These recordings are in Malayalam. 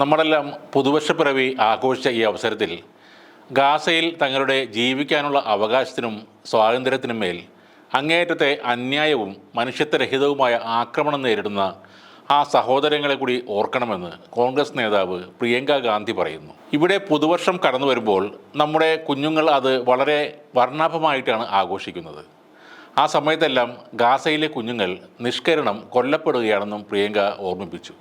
നമ്മളെല്ലാം പുതുവർഷപ്പിറവി ആഘോഷിച്ച ഈ അവസരത്തിൽ ഗാസയിൽ തങ്ങളുടെ ജീവിക്കാനുള്ള അവകാശത്തിനും സ്വാതന്ത്ര്യത്തിനും മേൽ അങ്ങേയറ്റത്തെ അന്യായവും മനുഷ്യത്വരഹിതവുമായ ആക്രമണം നേരിടുന്ന ആ സഹോദരങ്ങളെ കൂടി ഓർക്കണമെന്ന് കോൺഗ്രസ് നേതാവ് പ്രിയങ്ക ഗാന്ധി പറയുന്നു. ഇവിടെ പുതുവർഷം കടന്നു വരുമ്പോൾ നമ്മുടെ കുഞ്ഞുങ്ങൾ അത് വളരെ വർണാഭമായിട്ടാണ് ആഘോഷിക്കുന്നത്. ആ സമയത്തെല്ലാം ഗാസയിലെ കുഞ്ഞുങ്ങൾ നിഷ്കരണം കൊല്ലപ്പെടുകയാണെന്നും പ്രിയങ്ക ഓർമ്മിപ്പിച്ചു.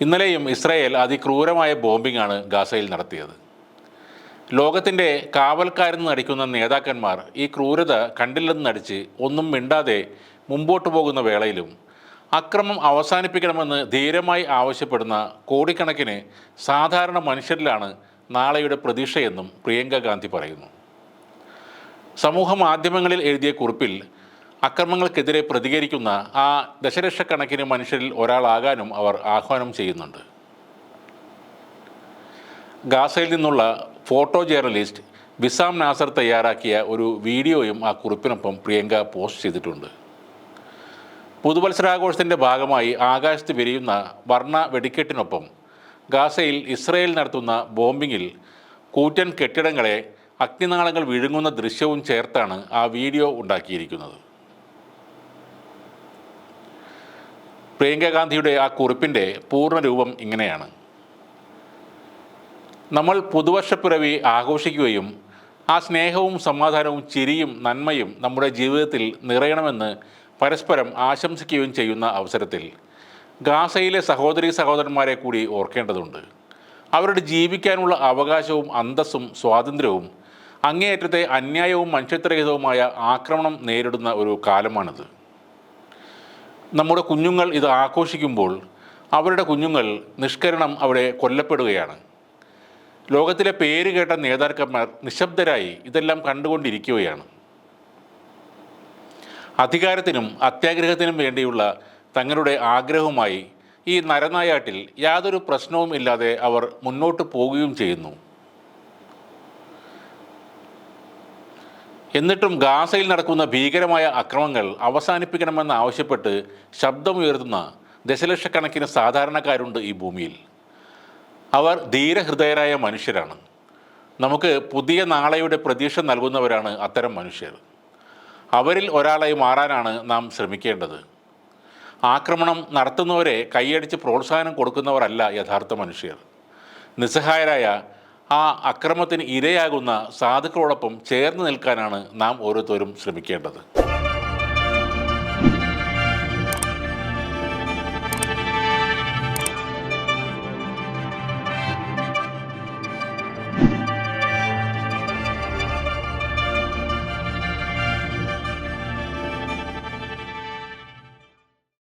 ഇന്നലെയും ഇസ്രായേൽ അതിക്രൂരമായ ബോംബിംഗ് ആണ് ഗാസയിൽ നടത്തിയത്. ലോകത്തിന്റെ കാവൽക്കാരെന്ന് നടിക്കുന്ന നേതാക്കന്മാർ ഈ ക്രൂരത കണ്ടില്ലെന്ന് നടിച്ച് ഒന്നും മിണ്ടാതെ മുമ്പോട്ട് പോകുന്ന വേളയിലും അക്രമം അവസാനിപ്പിക്കണമെന്ന് ധീരമായി ആവശ്യപ്പെടുന്ന കോടിക്കണക്കിന് സാധാരണ മനുഷ്യരിലാണ് നാളെയുടെ പ്രതീക്ഷയെന്നും പ്രിയങ്ക ഗാന്ധി പറയുന്നു. സമൂഹ മാധ്യമങ്ങളിൽ എഴുതിയ കുറിപ്പിൽ അക്രമങ്ങൾക്കെതിരെ പ്രതികരിക്കുന്ന ആ ദശലക്ഷക്കണക്കിന് മനുഷ്യരിൽ ഒരാളാകാനും അവർ ആഹ്വാനം ചെയ്യുന്നുണ്ട്. ഗാസയിൽ നിന്നുള്ള ഫോട്ടോ ജേർണലിസ്റ്റ് വിസാം നാസർ തയ്യാറാക്കിയ ഒരു വീഡിയോയും ആ കുറിപ്പിനൊപ്പം പ്രിയങ്ക പോസ്റ്റ് ചെയ്തിട്ടുണ്ട്. പുതുവത്സരാഘോഷത്തിന്റെ ഭാഗമായി ആകാശത്ത് വിരിയുന്ന വർണ വെടിക്കെട്ടിനൊപ്പം ഗാസയിൽ ഇസ്രയേൽ നടത്തുന്ന ബോംബിങ്ങിൽ കൂറ്റൻ കെട്ടിടങ്ങളെ അഗ്നിനാളങ്ങൾ വിഴുങ്ങുന്ന ദൃശ്യവും ചേർത്താണ് ആ വീഡിയോ ഉണ്ടാക്കിയിരിക്കുന്നത്. പ്രിയങ്ക ഗാന്ധിയുടെ ആ കുറിപ്പിന്റെ പൂർണരൂപം ഇങ്ങനെയാണ്. നമ്മൾ പുതുവർഷപ്പിറവി ആഘോഷിക്കുകയും ആ സ്നേഹവും സമാധാനവും ചിരിയും നന്മയും നമ്മുടെ ജീവിതത്തിൽ നിറയണമെന്ന് പരസ്പരം ആശംസിക്കുകയും ചെയ്യുന്ന അവസരത്തിൽ ഗാസയിലെ സഹോദരി സഹോദരന്മാരെ കൂടി ഓർക്കേണ്ടതുണ്ട്. അവരുടെ ജീവിക്കാനുള്ള അവകാശവും അന്തസ്സും സ്വാതന്ത്ര്യവും അങ്ങേയറ്റത്തെ അന്യായവും മനുഷ്യത്വരഹിതവുമായ ആക്രമണം നേരിടുന്ന ഒരു കാലമാണിത്. നമ്മുടെ കുഞ്ഞുങ്ങൾ ഇത് ആഘോഷിക്കുമ്പോൾ അവരുടെ കുഞ്ഞുങ്ങൾ നിഷ്കരണം അവിടെ കൊല്ലപ്പെടുകയാണ്. ലോകത്തിലെ പേര് കേട്ട നേതാക്കന്മാർ നിശബ്ദരായി ഇതെല്ലാം കണ്ടുകൊണ്ടിരിക്കുകയാണ്. അധികാരത്തിനും അത്യാഗ്രഹത്തിനും വേണ്ടിയുള്ള തങ്ങളുടെ ആഗ്രഹവുമായി ഈ നരനായാട്ടിൽ യാതൊരു പ്രശ്നവും ഇല്ലാതെ അവർ മുന്നോട്ട് പോവുകയും ചെയ്യുന്നു. എന്നിട്ടും ഗാസയിൽ നടക്കുന്ന ഭീകരമായ അക്രമങ്ങൾ അവസാനിപ്പിക്കണമെന്ന് ആവശ്യപ്പെട്ട് ശബ്ദമുയർത്തുന്ന ദശലക്ഷക്കണക്കിന് സാധാരണക്കാരുണ്ട് ഈ ഭൂമിയിൽ. അവർ ധീരഹൃദയരായ മനുഷ്യരാണ്. നമുക്ക് പുതിയ നാളെയുടെ പ്രതീക്ഷ നൽകുന്നവരാണ് അത്തരം മനുഷ്യർ. അവരിൽ ഒരാളായി മാറാനാണ് നാം ശ്രമിക്കേണ്ടത്. ആക്രമണം നടത്തുന്നവരെ കൈയടിച്ച് പ്രോത്സാഹനം കൊടുക്കുന്നവരല്ല യഥാർത്ഥ മനുഷ്യർ. നിസ്സഹായരായ ആ അക്രമത്തിന് ഇരയാകുന്ന സാധുക്കളോടൊപ്പം ചേർന്ന് നിൽക്കാനാണ് നാം ഓരോരുത്തരും ശ്രമിക്കേണ്ടത്.